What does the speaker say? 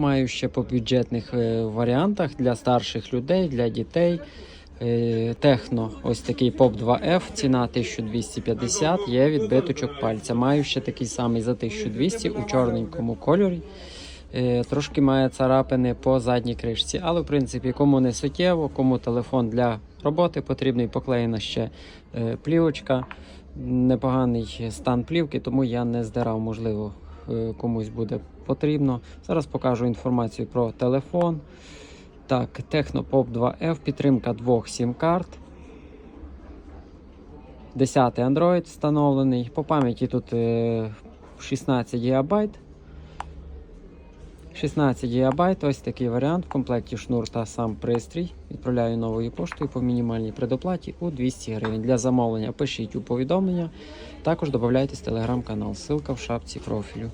Маю ще по бюджетних е, варіантах для старших людей, для дітей. Е, Техно, ось такий POP 2F, ціна 1250, є відбиточок пальця. Маю ще такий самий за 1200 у чорненькому кольорі. Е, Трошки має царапини по задній кришці, але в принципі, кому не суттєво, кому телефон для роботи потрібний, поклеєна ще плівочка. Непоганий стан плівки, тому я не здирав, можливо, комусь буде потрібно. Зараз покажу інформацію про телефон. Так, Technopop 2F, підтримка двох сім-карт. 10 Android встановлений. По пам'яті тут е, 16 ГБ. 16 ГБ, ось такий варіант. В комплекті шнур та сам пристрій. Відправляю новою поштою по мінімальній предоплаті у 200 гривень. Для замовлення пишіть у повідомлення. Також додавайтесь в телеграм-канал. Ссылка в шапці профілю.